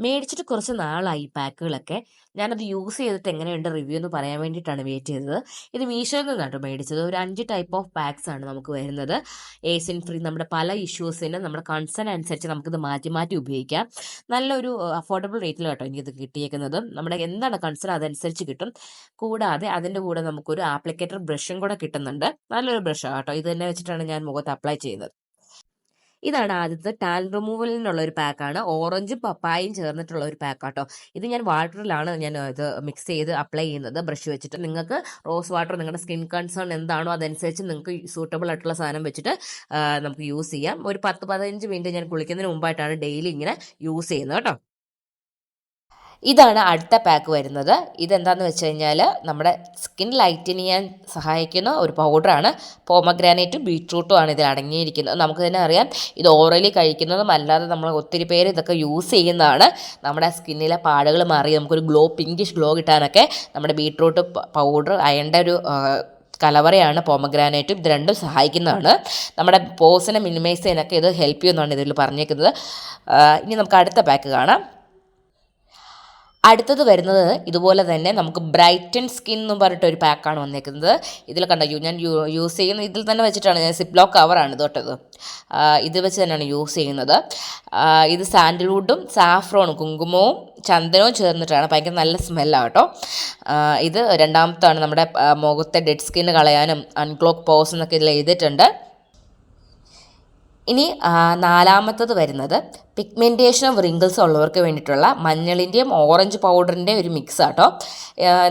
മേടിച്ചിട്ട് കുറച്ച് നാളായി ഈ പാക്കുകളൊക്കെ. ഞാനത് യൂസ് ചെയ്തിട്ട് എങ്ങനെയുണ്ട് റിവ്യൂ എന്ന് പറയാൻ വേണ്ടിയിട്ടാണ് വെയിറ്റ് ചെയ്തത്. ഇത് മീഷോയിൽ നിന്നാണ് മേടിച്ചത്. ഒരു അഞ്ച് ടൈപ്പ് ഓഫ് പാക്സ് ആണ് നമുക്ക് വരുന്നത്. ഏസിൻ ഫ്രീ നമ്മുടെ പല ഇഷ്യൂസിന് നമ്മുടെ കൺസേൺ അനുസരിച്ച് നമുക്കിത് മാറ്റി മാറ്റി ഉപയോഗിക്കാം. നല്ലൊരു അഫോർഡബിൾ റേറ്റിൽ കേട്ടോ എനിക്കിത് കിട്ടിയേക്കുന്നത്. നമ്മുടെ എന്താണ് കൺസേൺ അതനുസരിച്ച് കിട്ടും. കൂടാതെ അതിന്റെ കൂടെ നമുക്കൊരു ആപ്ലിക്കേറ്റർ ബ്രഷും കൂടെ കിട്ടുന്നുണ്ട്. നല്ലൊരു ബ്രഷാണ് കേട്ടോ ഇത് തന്നെ വെച്ചിട്ടാണ് ഞാൻ മുഖത്ത് അപ്ലൈ ചെയ്യുന്നത്. ഇതാണ് ആദ്യത്തെ ടാൻ റിമൂവലിനുള്ള ഒരു പാക്കാണ്. ഓറഞ്ച് പപ്പായും ചേർന്നിട്ടുള്ള ഒരു പാക്ക് കേട്ടോ ഇത് ഞാൻ വാട്ടറിലാണ് ഞാൻ ഇത് മിക്സ് ചെയ്ത് അപ്ലൈ ചെയ്യുന്നത് ബ്രഷ് വെച്ചിട്ട്. നിങ്ങൾക്ക് റോസ് വാട്ടർ നിങ്ങളുടെ സ്കിൻ കൺസേൺ എന്താണോ അതനുസരിച്ച് നിങ്ങൾക്ക് സൂട്ടബിൾ ആയിട്ടുള്ള സാധനം വെച്ചിട്ട് നമുക്ക് യൂസ് ചെയ്യാം. ഒരു പത്ത് പതിനഞ്ച് മിനിറ്റ് ഞാൻ കുളിക്കുന്നതിന് മുമ്പായിട്ടാണ് ഡെയിലി ഇങ്ങനെ യൂസ് ചെയ്യുന്നത് കേട്ടോ. ഇതാണ് അടുത്ത പാക്ക് വരുന്നത്. ഇതെന്താണെന്ന് വെച്ച് കഴിഞ്ഞാൽ നമ്മുടെ സ്കിൻ ലൈറ്റിന് ചെയ്യാൻ സഹായിക്കുന്ന ഒരു പൗഡറാണ് പോമഗ്രാനൈറ്റും ബീട്രൂട്ടും ആണ് ഇതിൽ അടങ്ങിയിരിക്കുന്നത്. നമുക്ക് തന്നെ അറിയാം ഇത് ഓറലി കഴിക്കുന്നതും അല്ലാതെ നമ്മൾ ഒത്തിരി പേര് ഇതൊക്കെ യൂസ് ചെയ്യുന്നതാണ്. നമ്മുടെ സ്കിന്നിലെ പാടുകൾ മാറി നമുക്കൊരു ഗ്ലോ പിങ്കിഷ് ഗ്ലോ കിട്ടാനൊക്കെ നമ്മുടെ ബീട്രൂട്ട് പൗഡർ അയണ്ട ഒരു കലവറയാണ് പോമഗ്രാനൈറ്റും ഇത് രണ്ടും സഹായിക്കുന്നതാണ്. നമ്മുടെ പോസിനെ മിനിമൈസ് ചെയ്യാനൊക്കെ ഇത് ഹെൽപ്പ് ചെയ്യുന്നതാണ് ഇതിൽ പറഞ്ഞേക്കുന്നത്. ഇനി നമുക്ക് അടുത്ത പാക്ക് കാണാം. അടുത്തത് വരുന്നത് ഇതുപോലെ തന്നെ നമുക്ക് ബ്രൈറ്റൻ സ്കിൻ എന്ന് പറഞ്ഞിട്ട് ഒരു പാക്കാണ് വന്നേക്കുന്നത്. ഇതിൽ കണ്ടോ ഞാൻ യൂസ് ചെയ്യുന്ന ഇതിൽ തന്നെ വെച്ചിട്ടാണ് ഞാൻ സിപ്ലോ കവറാണ് തൊട്ടത് ഇത് വെച്ച് തന്നെയാണ് യൂസ് ചെയ്യുന്നത്. ഇത് സാൻഡൽവുഡും സാഫ്രോണും കുങ്കുമവും ചന്ദനവും ചേർന്നിട്ടാണ്. ഭയങ്കര നല്ല സ്മെല്ലാണ് കേട്ടോ. ഇത് രണ്ടാമത്താണ് നമ്മുടെ മുഖത്തെ ഡെഡ് സ്കിന്ന് കളയാനും അൺക്ലോക്ക് പോസ് എന്നൊക്കെ ഇതിൽ എഴുതിയിട്ടുണ്ട്. ഇനി നാലാമത്തത് വരുന്നത് പിഗ്മെന്റേഷൻ ഓഫ് റിങ്കിൾസ് ഉള്ളവർക്ക് വേണ്ടിയിട്ടുള്ള മഞ്ഞളിന്റെയും ഓറഞ്ച് പൗഡറിന്റെ ഒരു മിക്സ് ആട്ടോ.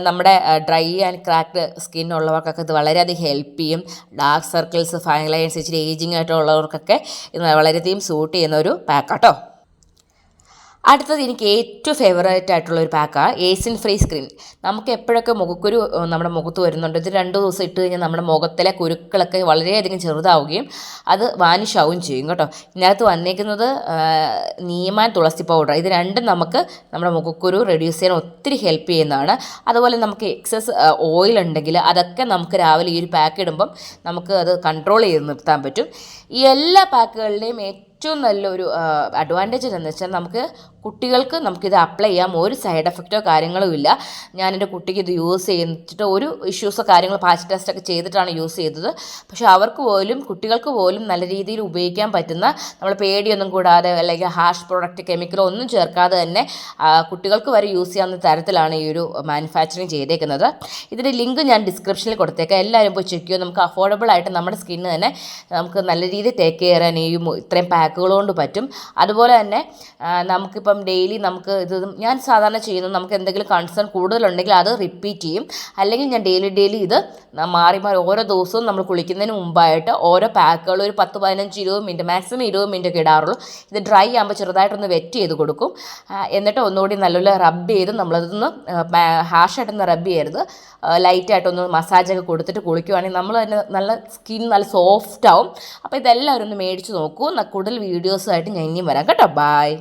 നമ്മുടെ ഡ്രൈ ആൻഡ് ക്രാക്ക്ഡ് സ്കിൻ ഉള്ളവർക്കൊക്കെ ഇത് വളരെയധികം ഹെൽപ്പ് ചെയ്യും. ഡാർക്ക് സർക്കിൾസ് ഫൈൻ ലൈൻസ് ഇച്ചിരി ഏജിങ് ആയിട്ടുള്ളവർക്കൊക്കെ ഇത് വളരെയധികം സൂട്ട് ചെയ്യുന്ന ഒരു പാക്കാട്ടോ അടുത്തത് എനിക്ക് ഏറ്റവും ഫേവറേറ്റ് ആയിട്ടുള്ള ഒരു പാക്കാണ് ഏസിൻ ഫ്രീ സ്ക്രീൻ നമുക്ക് എപ്പോഴൊക്കെ മുഖക്കുരു നമ്മുടെ മുഖത്ത് വരുന്നുണ്ട്? ഇത് രണ്ട് ദിവസം ഇട്ട് കഴിഞ്ഞാൽ നമ്മുടെ മുഖത്തിലെ കുരുക്കളൊക്കെ വളരെയധികം ചെറുതാവുകയും അത് വാനിഷ് ആവുകയും ചെയ്യും കേട്ടോ. ഇതിനകത്ത് വന്നേക്കുന്നത് നീമാൻ തുളസി പൗഡർ ഇത് രണ്ടും നമുക്ക് നമ്മുടെ മുഖക്കുരു റെഡ്യൂസ് ചെയ്യാൻ ഒത്തിരി ഹെൽപ്പ് ചെയ്യുന്നതാണ്. അതുപോലെ നമുക്ക് എക്സസ് ഓയിൽ ഉണ്ടെങ്കിൽ അതൊക്കെ നമുക്ക് രാവിലെ ഈ ഒരു പാക്ക് ഇടുമ്പം നമുക്ക് അത് കൺട്രോൾ ചെയ്ത് നിർത്താൻ പറ്റും. ഈ എല്ലാ പാക്കുകളുടെയും ഏറ്റവും നല്ലൊരു അഡ്വാന്റേജ് എന്ന് വെച്ചാൽ നമുക്ക് കുട്ടികൾക്ക് നമുക്കിത് അപ്ലൈ ചെയ്യാം. ഒരു സൈഡ് എഫക്റ്റോ കാര്യങ്ങളോ ഇല്ല. ഞാൻ എന്റെ കുട്ടിക്ക് ഇത് യൂസ് ചെയ്തിട്ട് ഒരു ഇഷ്യൂസോ കാര്യങ്ങളോ പാച്ച് ടെസ്റ്റൊക്കെ ചെയ്തിട്ടാണ് യൂസ് ചെയ്തത്. പക്ഷേ അവർക്ക് പോലും കുട്ടികൾക്ക് പോലും നല്ല രീതിയിൽ ഉപയോഗിക്കാൻ പറ്റുന്ന നമ്മൾ പേടിയൊന്നും കൂടാതെ അല്ലെങ്കിൽ ഹാഷ് പ്രോഡക്റ്റ് കെമിക്കലോ ഒന്നും ചേർക്കാതെ തന്നെ കുട്ടികൾക്ക് വരെ യൂസ് ചെയ്യാവുന്ന തരത്തിലാണ് ഈ ഒരു മാനുഫാക്ചറിങ് ചെയ്തേക്കുന്നത്. ഇതിന്റെ ലിങ്ക് ഞാൻ ഡിസ്ക്രിപ്ഷനിൽ കൊടുത്തേക്കാം. എല്ലാവരും പോയി ചെക്ക് ചെയ്യുക. നമുക്ക് അഫോർഡബിൾ ആയിട്ട് നമ്മുടെ സ്കിന്ന് തന്നെ നമുക്ക് നല്ല രീതിയിൽ ടേക്ക് കെയർ ചെയ്യാൻ ഈ ഇത്രയും പാക്കുകൾ കൊണ്ട് പറ്റും. അതുപോലെ തന്നെ നമുക്കിപ്പം ഡെയിലി നമുക്ക് ഇത് ഞാൻ സാധാരണ ചെയ്യുന്നത് നമുക്ക് എന്തെങ്കിലും കൺസേൺ കൂടുതലുണ്ടെങ്കിൽ അത് റിപ്പീറ്റ് ചെയ്യും. അല്ലെങ്കിൽ ഞാൻ ഡെയിലി ഡെയിലി ഇത് മാറി മാറി ഓരോ ദിവസവും നമ്മൾ കുളിക്കുന്നതിന് മുമ്പായിട്ട് ഓരോ പാക്കുകൾ ഒരു പത്ത് പതിനഞ്ച് ഇരുപത് മിനിറ്റ് മാക്സിമം ഇരുപത് മിനിറ്റ് ഒക്കെ ഇടാറുള്ളൂ. ഇത് ഡ്രൈ ആകുമ്പോൾ ചെറുതായിട്ടൊന്ന് വെറ്റ് ചെയ്ത് കൊടുക്കും. എന്നിട്ട് ഒന്നുകൂടി നല്ലപോലെ റബ്ബ് ചെയ്ത് നമ്മളതൊന്ന് ഹാഷായിട്ടൊന്ന് റബ്ബ് ചെയ്യരുത്. ലൈറ്റായിട്ടൊന്ന് മസാജൊക്കെ കൊടുത്തിട്ട് കുളിക്കുവാണെങ്കിൽ നമ്മൾ തന്നെ നല്ല സ്കിൻ നല്ല സോഫ്റ്റ് ആവും. അപ്പോൾ ഇതെല്ലാവരും ഒന്ന് മേടിച്ച് നോക്കൂ. കൂടുതൽ വീഡിയോസുമായിട്ട് ഞാൻ ഇനിയും വരാം കേട്ടോ. ബായ്